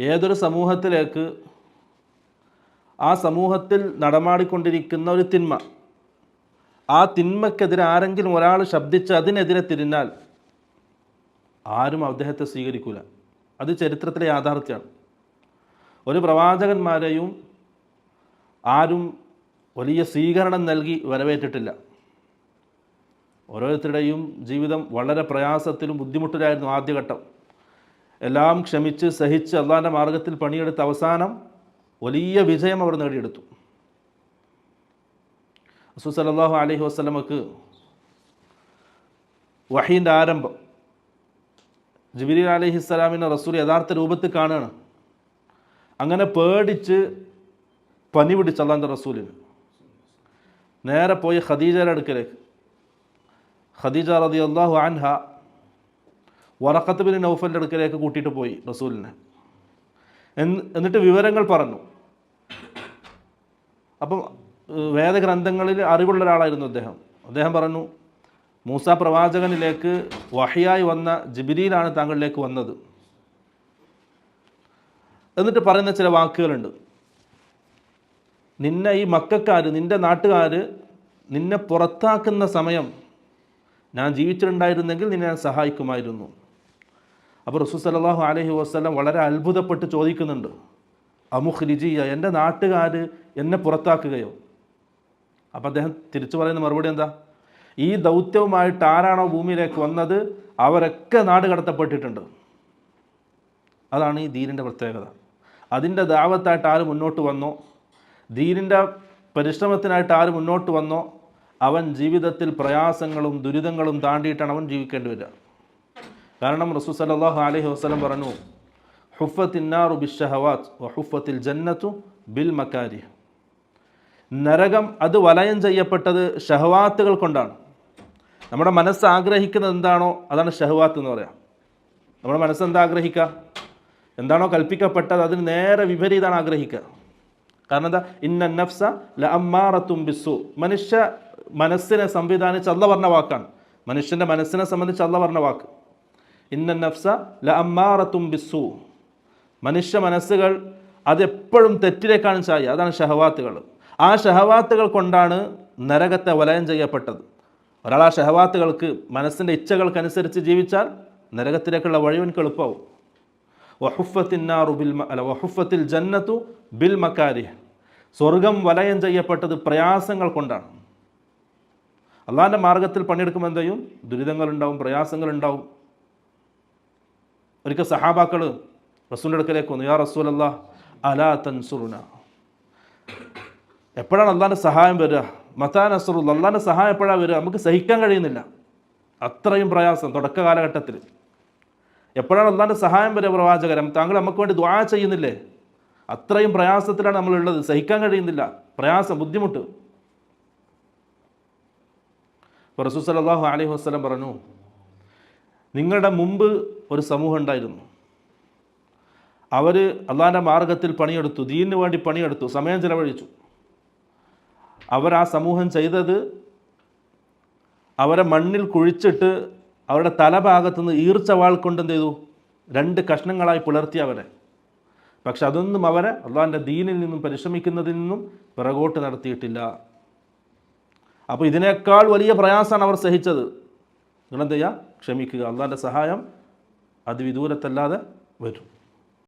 ഏതൊരു സമൂഹത്തിലേക്ക് ആ സമൂഹത്തിൽ നടമാടിക്കൊണ്ടിരിക്കുന്ന ഒരു തിന്മ ആ തിന്മക്കെതിരെ ആരെങ്കിലും ഒരാൾ ശബ്ദിച്ച് അതിനെതിരെ തിരിഞ്ഞാൽ ആരും അദ്ദേഹത്തെ സ്വീകരിക്കൂല. അത് ചരിത്രത്തിലെ യാഥാർത്ഥ്യമാണ്. ഒരു പ്രവാചകന്മാരെയും ആരും വലിയ സ്വീകരണം നൽകി വരവേറ്റിട്ടില്ല. ഓരോരുത്തരുടെയും ജീവിതം വളരെ പ്രയാസത്തിലും ബുദ്ധിമുട്ടിലായിരുന്നു ആദ്യഘട്ടം. എല്ലാം ക്ഷമിച്ച് സഹിച്ച് അള്ളാന്റെ മാർഗത്തിൽ പണിയെടുത്ത അവസാനം വലിയ വിജയം അവർ നേടിയെടുത്തു. റസൂൽ സലാഹു അലഹി വസ്ലമക്ക് വഹീന്റെ ആരംഭം ജിബിരി അലഹി സ്വലാമിനെ റസൂൽ യഥാർത്ഥ രൂപത്തിൽ കാണുകയാണ്. അങ്ങനെ പേടിച്ച് പനി പിടിച്ച് അള്ളാന്റെ റസൂലിന്. നേരെ പോയി ഖദീജയുടെ അടുക്കലേക്ക്. ഖദീജ റതി അള്ളാഹു അൻഹ വറക്കത്ത് ബിൻ നൗഫലിന്റെ അടുക്കലേക്ക് കൂട്ടിയിട്ട് പോയി റസൂലിനെ. എന്നിട്ട് വിവരങ്ങൾ പറഞ്ഞു. അപ്പം വേദഗ്രന്ഥങ്ങളിൽ അറിവുള്ള ഒരാളായിരുന്നു അദ്ദേഹം. അദ്ദേഹം പറഞ്ഞു മൂസ പ്രവാചകനിലേക്ക് വഹിയായി വന്ന ജിബിരിയിലാണ് താങ്കളിലേക്ക് വന്നത്. എന്നിട്ട് പറയുന്ന ചില വാക്കുകളുണ്ട്. നിന്നെ ഈ മക്കാർ നിന്റെ നാട്ടുകാർ നിന്നെ പുറത്താക്കുന്ന സമയം ഞാൻ ജീവിച്ചിട്ടുണ്ടായിരുന്നെങ്കിൽ നിന്നെ ഞാൻ സഹായിക്കുമായിരുന്നു. അപ്പോൾ റസൂൽ സല്ലല്ലാഹു അലഹി വസ്ലം വളരെ അത്ഭുതപ്പെട്ട് ചോദിക്കുന്നുണ്ട്. അമുഖ്ലിജിയ എന്റെ നാട്ടുകാർ എന്നെ പുറത്താക്കുകയോ? അപ്പോൾ അദ്ദേഹം തിരിച്ചു പറയുന്ന മറുപടി എന്താ? ഈ ദൗത്യവുമായിട്ട് ആരാണോ ഭൂമിയിലേക്ക് വന്നത് അവരൊക്കെ നാട് കടത്തപ്പെട്ടിട്ടുണ്ട്. അതാണ് ഈ ദീനിന്റെ പ്രത്യേകത. അതിന്റെ ദാവത്തായിട്ട് ആര് മുന്നോട്ട് വന്നോ ദീനിന്റെ പരിശ്രമത്തിനായിട്ട് ആര് മുന്നോട്ട് വന്നോ അവൻ ജീവിതത്തിൽ പ്രയാസങ്ങളും ദുരിതങ്ങളും താണ്ടിയിട്ടാണ് അവൻ ജീവിക്കേണ്ടി വരിക. കാരണം റസൂ സലാഹു അലഹി വസ്ലം പറഞ്ഞു ഹുഫത്തിന്നാറു ബിഷഹവാത്ത് ഹുഫത്തിൽ ജന്നത്തു ബിൽ മക്കാരി നരകം അത് വലയം ചെയ്യപ്പെട്ടത് ഷഹവാത്തുകൾ കൊണ്ടാണ്. നമ്മുടെ മനസ്സ് ആഗ്രഹിക്കുന്നത് എന്താണോ അതാണ് ഷഹവാത്ത് എന്ന് പറയാം. നമ്മുടെ മനസ്സ് എന്താ ആഗ്രഹിക്കുക? എന്താണോ കൽപ്പിക്കപ്പെട്ടത് അതിന് നേരെ വിപരീതമാണ് ആഗ്രഹിക്കുക. കാരണം എന്താ? ഇന്ന നഫ്സ ല അമ്മാറത്തും ബിസ്സു. മനുഷ്യ മനസ്സിനെ സംവിധാനിച്ച് അല്ല പറഞ്ഞ വാക്കാണ്. മനുഷ്യന്റെ മനസ്സിനെ സംബന്ധിച്ച് അല്ല പറഞ്ഞ വാക്ക്. ഇന്ന നഫ്സ ല അമ്മാറത്തും മനുഷ്യ മനസ്സുകൾ അതെപ്പോഴും തെറ്റിലേക്കാണ് ചായ. അതാണ് ഷഹവാത്തുകൾ. ആ ഷഹവാത്തുകൾ കൊണ്ടാണ് നരകത്തെ വലയം ചെയ്യപ്പെട്ടത്. ഒരാൾ ആ ഷഹവാത്തുകൾക്ക് മനസ്സിന്റെ ഇച്ഛകൾക്കനുസരിച്ച് ജീവിച്ചാൽ നരകത്തിലേക്കുള്ള വഴിവൻക്ക് എളുപ്പമാവും. വഹുഫത്തിന്നാറു ബിൽ അല്ല വഹുഫത്തിൽ ജന്നത്തു ബിൽ മക്കാരി സ്വർഗം വലയം ചെയ്യപ്പെട്ടത് പ്രയാസങ്ങൾ കൊണ്ടാണ്. അള്ളാഹിന്റെ മാർഗത്തിൽ പണിയെടുക്കുമ്പോൾ എന്തെയും ദുരിതങ്ങളുണ്ടാവും പ്രയാസങ്ങളുണ്ടാവും. ഒരിക്കൽ സഹാബാക്കൾ റസൂലിന്റെ അടുക്കലേക്ക് വന്നു യാ റസൂൽ അല്ലാ അലാ തൻസുറുന? എപ്പോഴാണ് അള്ളാന്റെ സഹായം വരിക? മത്താൻ അസുറു അള്ളാന്റെ സഹായം എപ്പോഴാണ് വരിക? നമുക്ക് സഹിക്കാൻ കഴിയുന്നില്ല. അത്രയും പ്രയാസം തുടക്ക കാലഘട്ടത്തിൽ. എപ്പോഴാണ് അള്ളാന്റെ സഹായം വരിക പ്രവാചകരം? താങ്കൾ നമുക്ക് വേണ്ടി ദ്വാ ചെയ്യുന്നില്ലേ? അത്രയും പ്രയാസത്തിലാണ് നമ്മളുള്ളത്. സഹിക്കാൻ കഴിയുന്നില്ല. പ്രയാസം ബുദ്ധിമുട്ട്. റസൂൽ സല്ലല്ലാഹു അലൈഹി വസ്ലം പറഞ്ഞു നിങ്ങളുടെ മുമ്പ് ഒരു സമൂഹം ഉണ്ടായിരുന്നു. അവർ അള്ളാന്റെ മാർഗത്തിൽ പണിയെടുത്തു ദീനിന് വേണ്ടി പണിയെടുത്തു സമയം ചിലവഴിച്ചു. അവർ ആ സമൂഹം ചെയ്തത് അവരെ മണ്ണിൽ കുഴിച്ചിട്ട് അവരുടെ തലഭാഗത്തുനിന്ന് ഈർച്ച വാൾ കൊണ്ട് എന്ത് ചെയ്തു? രണ്ട് കഷ്ണങ്ങളായി പുലർത്തി അവരെ. പക്ഷെ അതൊന്നും അവരെ അള്ളാന്റെ ദീനിൽ നിന്നും പരിശ്രമിക്കുന്നതിൽ നിന്നും പിറകോട്ട് നടത്തിയിട്ടില്ല. അപ്പോൾ ഇതിനേക്കാൾ വലിയ പ്രയാസമാണ് അവർ സഹിച്ചത്. നിങ്ങളെന്ത് ചെയ്യുക? ക്ഷമിക്കുക. അള്ളാന്റെ സഹായം അതിവിദൂരത്തല്ലാതെ വരും.